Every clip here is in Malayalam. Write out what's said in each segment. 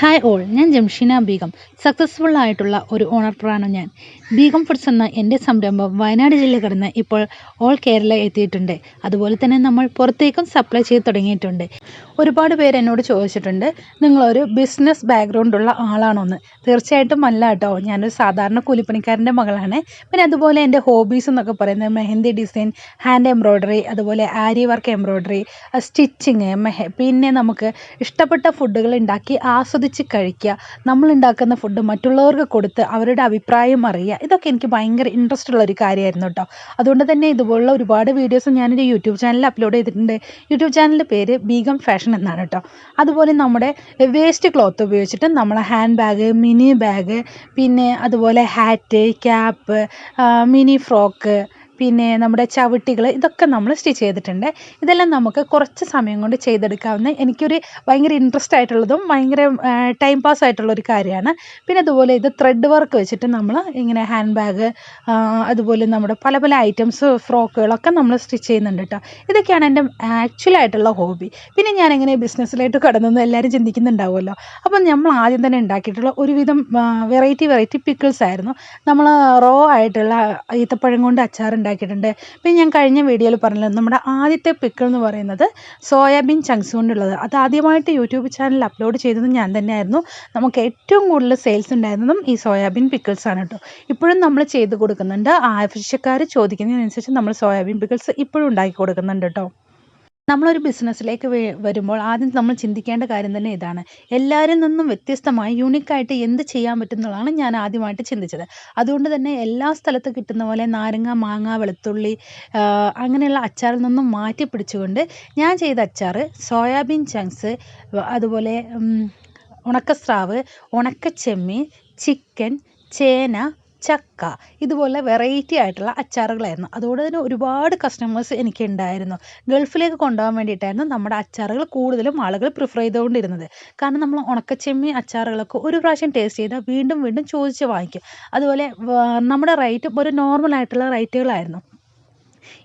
ഹായ് ഓൾ ഞാൻ ജംഷീന ബീഗം. സക്സസ്ഫുൾ ആയിട്ടുള്ള ഒരു ഓണർപ്രാണ് ഞാൻ. ബീഗം ഫുഡ്സ് എന്ന എന്റെ സംരംഭം വയനാട് ജില്ല കടന്ന് ഇപ്പോൾ ഓൾ കേരള എത്തിയിട്ടുണ്ട്. അതുപോലെ തന്നെ നമ്മൾ പുറത്തേക്കും സപ്ലൈ ചെയ്ത് തുടങ്ങിയിട്ടുണ്ട്. ഒരുപാട് പേര് എന്നോട് ചോദിച്ചിട്ടുണ്ട് നിങ്ങളൊരു ബിസിനസ് ബാക്ക്ഗ്രൗണ്ട് ഉള്ള ആളാണോ എന്ന് തീർച്ചയായിട്ടും അല്ല കേട്ടോ. ഞാനൊരു സാധാരണ കൂലിപ്പണിക്കാരന്റെ മകളാണ്. പിന്നെ അതുപോലെ എന്റെ ഹോബീസ് എന്നൊക്കെ പറയുന്നത് മെഹന്തി ഡിസൈൻ ഹാൻഡ് എംബ്രോയ്ഡറി അതുപോലെ ആരി വർക്ക് എംബ്രോയ്ഡറി സ്റ്റിച്ചിങ് പിന്നെ നമുക്ക് ഇഷ്ടപ്പെട്ട ഫുഡുകൾ ഉണ്ടാക്കി ആസ്വദിച്ച് കഴിക്കുക നമ്മളുണ്ടാക്കുന്ന ഫുഡ് മറ്റുള്ളവർക്ക് കൊടുത്ത് അവരുടെ അഭിപ്രായം അറിയുക ഇതൊക്കെ എനിക്ക് ഭയങ്കര ഇൻട്രസ്റ്റ് ഉള്ള ഒരു കാര്യമായിരുന്നു കേട്ടോ. അതുകൊണ്ട് തന്നെ ഇതുപോലുള്ള ഒരുപാട് വീഡിയോസ് ഞാനൊരു യൂട്യൂബ് ചാനലിൽ അപ്ലോഡ് ചെയ്തിട്ടുണ്ട്. യൂട്യൂബ് ചാനലിന്റെ പേര് ബീഗം ഫാഷൻ എന്നാണ് കേട്ടോ. അതുപോലെ നമ്മുടെ വേസ്റ്റ് ക്ലോത്ത് ഉപയോഗിച്ചിട്ട് നമ്മളെ ഹാൻഡ് ബാഗ് മിനി ബാഗ് പിന്നെ അതുപോലെ ഹാറ്റ് ക്യാപ്പ് മിനി ഫ്രോക്ക് പിന്നെ നമ്മുടെ ചവിട്ടികൾ ഇതൊക്കെ നമ്മൾ സ്റ്റിച്ച് ചെയ്തിട്ടുണ്ട്. ഇതെല്ലാം നമുക്ക് കുറച്ച് സമയം കൊണ്ട് ചെയ്തെടുക്കാവുന്ന എനിക്കൊരു ഭയങ്കര ഇൻട്രസ്റ്റ് ആയിട്ടുള്ളതും ഭയങ്കര ടൈം പാസ് ആയിട്ടുള്ള ഒരു കാര്യമാണ്. പിന്നെ അതുപോലെ ഇത് ത്രെഡ് വർക്ക് വെച്ചിട്ട് നമ്മൾ ഇങ്ങനെ ഹാൻഡ് ബാഗ് അതുപോലെ നമ്മുടെ പല പല ഐറ്റംസ് ഫ്രോക്കുകളൊക്കെ നമ്മൾ സ്റ്റിച്ച് ചെയ്യുന്നുണ്ട് കേട്ടോ ഇതൊക്കെയാണ് എന്റെ ആക്ച്വൽ ആയിട്ടുള്ള ഹോബി പിന്നെ ഞാൻ എങ്ങനെ ബിസിനസ്സിലായിട്ട് കടന്നെന്ന് എല്ലാവരും ചിന്തിക്കുന്നുണ്ടാവുമല്ലോ. അപ്പം നമ്മൾ ആദ്യം തന്നെ ഉണ്ടാക്കിയിട്ടുള്ള ഒരുവിധം വെറൈറ്റി വെറൈറ്റി പിക്കിൾസ് ആയിരുന്നു. നമ്മൾ റോ ആയിട്ടുള്ള ഈത്തപ്പഴം കൊണ്ട് അച്ചാർ ഉണ്ടാക്കിയിട്ടുണ്ട്. പിന്നെ ഞാൻ കഴിഞ്ഞ വീഡിയോയിൽ പറഞ്ഞല്ലോ നമ്മുടെ ആദ്യത്തെ പിക്കിൾ എന്ന് പറയുന്നത് സോയാബീൻ ചങ്ക്സ് കൊണ്ടുള്ളത്. അത് ആദ്യമായിട്ട് യൂട്യൂബ് ചാനലിൽ അപ്ലോഡ് ചെയ്തത് ഞാൻ തന്നെയായിരുന്നു. നമുക്ക് ഏറ്റവും കൂടുതൽ സെയിൽസ് ഉണ്ടായിരുന്നതും ഈ സോയാബീൻ പിക്കിൾസ് ആണ് കേട്ടോ. ഇപ്പോഴും നമ്മൾ ചെയ്ത് കൊടുക്കുന്നുണ്ട്. ആവശ്യക്കാർ ചോദിക്കുന്നതിനനുസരിച്ച് നമ്മൾ സോയാബീൻ പിക്കിൾസ് ഇപ്പോഴും ഉണ്ടാക്കി കൊടുക്കുന്നുണ്ട് കേട്ടോ. നമ്മളൊരു ബിസിനസ്സിലേക്ക് വരുമ്പോൾ ആദ്യം നമ്മൾ ചിന്തിക്കേണ്ട കാര്യം തന്നെ ഇതാണ്. എല്ലാവരിൽ നിന്നും വ്യത്യസ്തമായി യൂണിക്കായിട്ട് എന്ത് ചെയ്യാൻ പറ്റുന്നതാണ് ഞാൻ ആദ്യമായിട്ട് ചിന്തിച്ചത്. അതുകൊണ്ട് തന്നെ എല്ലാ സ്ഥലത്ത് കിട്ടുന്ന പോലെ നാരങ്ങ മാങ്ങ വെളുത്തുള്ളി അങ്ങനെയുള്ള അച്ചാറിൽ നിന്നും മാറ്റി പിടിച്ചുകൊണ്ട് ഞാൻ ചെയ്ത അച്ചാർ സോയാബീൻ ചങ്ക്സ് അതുപോലെ ഉണക്കസ്രാവ് ഉണക്കച്ചെമ്മീൻ ചിക്കൻ ചേന ചക്ക ഇതുപോലെ വെറൈറ്റി ആയിട്ടുള്ള അച്ചാറുകളായിരുന്നു. അതുകൊണ്ട് തന്നെ ഒരുപാട് കസ്റ്റമേഴ്സ് എനിക്ക് ഉണ്ടായിരുന്നു. ഗൾഫിലേക്ക് കൊണ്ടുപോകാൻ വേണ്ടിയിട്ടായിരുന്നു നമ്മുടെ അച്ചാറുകൾ കൂടുതലും ആളുകൾ പ്രിഫർ ചെയ്തുകൊണ്ടിരുന്നത്. കാരണം നമ്മൾ ഉണക്കച്ചെമ്മീൻ അച്ചാറുകളൊക്കെ ഒരു പ്രാവശ്യം ടേസ്റ്റ് ചെയ്താൽ വീണ്ടും വീണ്ടും ചോദിച്ച് വാങ്ങിക്കും. അതുപോലെ നമ്മുടെ റേറ്റും ഒരു നോർമൽ ആയിട്ടുള്ള റേറ്റുകളായിരുന്നു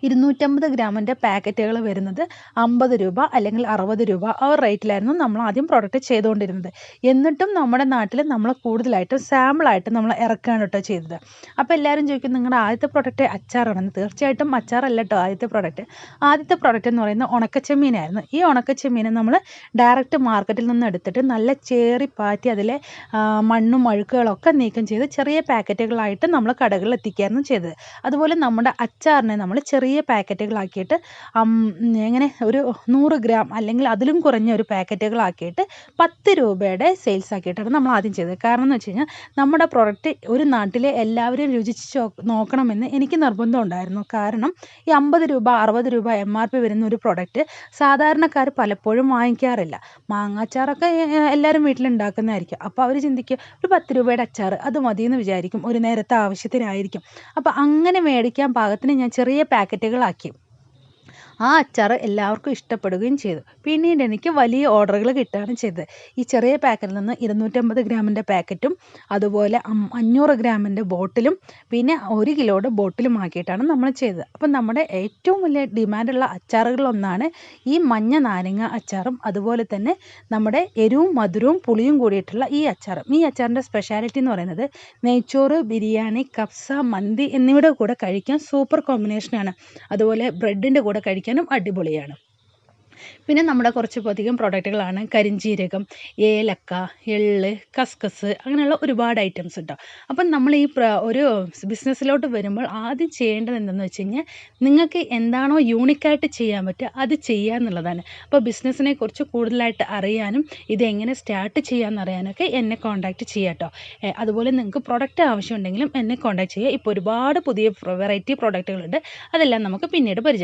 ഇരുന്നൂറ്റമ്പത് ഗ്രാമിന്റെ പാക്കറ്റുകൾ വരുന്നത് അമ്പത് രൂപ അല്ലെങ്കിൽ അറുപത് രൂപ ആ ഒരു റേറ്റിലായിരുന്നു നമ്മൾ ആദ്യം പ്രൊഡക്റ്റ് ചെയ്തുകൊണ്ടിരുന്നത്. എന്നിട്ടും നമ്മുടെ നാട്ടിൽ നമ്മൾ കൂടുതലായിട്ടും സാമ്പിളായിട്ട് നമ്മൾ ഇറക്കുകയാണ് കേട്ടോ ചെയ്തത്. അപ്പോൾ എല്ലാവരും ചോദിക്കും നിങ്ങളുടെ ആദ്യത്തെ പ്രൊഡക്റ്റ് അച്ചാറാണെന്ന് തീർച്ചയായിട്ടും അച്ചാറല്ല കേട്ടോ ആദ്യത്തെ പ്രൊഡക്റ്റ് ആദ്യത്തെ പ്രൊഡക്റ്റ് എന്ന് പറയുന്നത് ഉണക്കച്ചെമ്മീനായിരുന്നു. ഈ ഉണക്കച്ചെമ്മീനെ നമ്മൾ ഡയറക്റ്റ് മാർക്കറ്റിൽ നിന്ന് എടുത്തിട്ട് നല്ല ചേറി പാറ്റി അതിലെ മണ്ണും അഴുക്കുകളൊക്കെ നീക്കം ചെയ്ത് ചെറിയ പാക്കറ്റുകളായിട്ട് നമ്മൾ കടകളിൽ എത്തിക്കുകയായിരുന്നു ചെയ്തത്. അതുപോലെ നമ്മുടെ അച്ചാറിനെ നമ്മൾ ചെറിയ പാക്കറ്റുകളാക്കിയിട്ട് എങ്ങനെ ഒരു നൂറ് ഗ്രാം അല്ലെങ്കിൽ അതിലും കുറഞ്ഞ ഒരു പാക്കറ്റുകളാക്കിയിട്ട് പത്ത് രൂപയുടെ സെയിൽസ് ആക്കിയിട്ടാണ് നമ്മൾ ആദ്യം ചെയ്തത്. കാരണം എന്ന് വെച്ച് കഴിഞ്ഞാൽ നമ്മുടെ പ്രൊഡക്റ്റ് ഒരു നാട്ടിലെ എല്ലാവരും രുചിച്ച് നോക്കണമെന്ന് എനിക്ക് നിർബന്ധം ഉണ്ടായിരുന്നു. കാരണം ഈ അമ്പത് രൂപ അറുപത് രൂപ എം ആർ പി വരുന്ന ഒരു പ്രൊഡക്റ്റ് സാധാരണക്കാർ പലപ്പോഴും വാങ്ങിക്കാറില്ല. മാങ്ങാച്ചാറൊക്കെ എല്ലാവരും വീട്ടിലുണ്ടാക്കുന്നതായിരിക്കും. അപ്പോൾ അവർ ചിന്തിക്കും ഒരു പത്ത് രൂപയുടെ അച്ചാർ അത് മതിയെന്ന് വിചാരിക്കും. ഒരു നേരത്തെ ആവശ്യത്തിനായിരിക്കും. അപ്പോൾ അങ്ങനെ മേടിക്കാൻ പാകത്തിന് ഞാൻ ചെറിയ പാക്കറ്റുകളാക്കി. ആ അച്ചാർ എല്ലാവർക്കും ഇഷ്ടപ്പെടുകയും ചെയ്തു. പിന്നീട് എനിക്ക് വലിയ ഓർഡറുകൾ കിട്ടുകയാണ് ചെയ്തത്. ഈ ചെറിയ പാക്കറ്റിൽ നിന്ന് ഇരുന്നൂറ്റമ്പത് ഗ്രാമിന്റെ പാക്കറ്റും അതുപോലെ അഞ്ഞൂറ് ഗ്രാമിന്റെ ബോട്ടിലും പിന്നെ ഒരു കിലോയുടെ ബോട്ടിലും ആക്കിയിട്ടാണ് നമ്മൾ ചെയ്തത്. അപ്പം നമ്മുടെ ഏറ്റവും വലിയ ഡിമാൻഡുള്ള അച്ചാറുകളൊന്നാണ് ഈ മഞ്ഞ നാരങ്ങ അച്ചാറും അതുപോലെ തന്നെ നമ്മുടെ എരിവും മധുരവും പുളിയും കൂടിയിട്ടുള്ള ഈ അച്ചാറും. ഈ അച്ചാറിന്റെ സ്പെഷ്യാലിറ്റി എന്ന് പറയുന്നത് നെയ്ച്ചോറ് ബിരിയാണി കപ്സ മന്തി എന്നിവയുടെ കൂടെ കഴിക്കാൻ സൂപ്പർ കോമ്പിനേഷനാണ് അതുപോലെ ബ്രെഡിന്റെ കൂടെ കഴിക്കാൻ കഴിക്കാനും അടിപൊളിയാണ്. പിന്നെ നമ്മുടെ കുറച്ച് അധികം പ്രോഡക്റ്റുകളാണ് കരിഞ്ജീരകം ഏലക്ക എള്ള് കസ്കസ് അങ്ങനെയുള്ള ഒരുപാട് ഐറ്റംസ് ഉണ്ടോ? അപ്പം നമ്മൾ ഈ ഒരു ബിസിനസ്സിലോട്ട് വരുമ്പോൾ ആദ്യം ചെയ്യേണ്ടത് എന്തെന്ന് വെച്ച് കഴിഞ്ഞാൽ നിങ്ങൾക്ക് എന്താണോ യൂണിക്കായിട്ട് ചെയ്യാൻ പറ്റുക അത് ചെയ്യുക എന്നുള്ളതാണ്. അപ്പോൾ ബിസിനസ്സിനെ കുറിച്ച് കൂടുതലായിട്ട് അറിയാനും ഇത് എങ്ങനെ സ്റ്റാർട്ട് ചെയ്യാമെന്ന് അറിയാനൊക്കെ എന്നെ കോൺടാക്റ്റ് ചെയ്യാം കേട്ടോ അതുപോലെ നിങ്ങൾക്ക് പ്രൊഡക്റ്റ് ആവശ്യമുണ്ടെങ്കിലും എന്നെ കോൺടാക്റ്റ് ചെയ്യുക. ഇപ്പോൾ ഒരുപാട് പുതിയ വെറൈറ്റി പ്രോഡക്റ്റുകളുണ്ട് അതെല്ലാം നമുക്ക് പിന്നീട് പരിചയം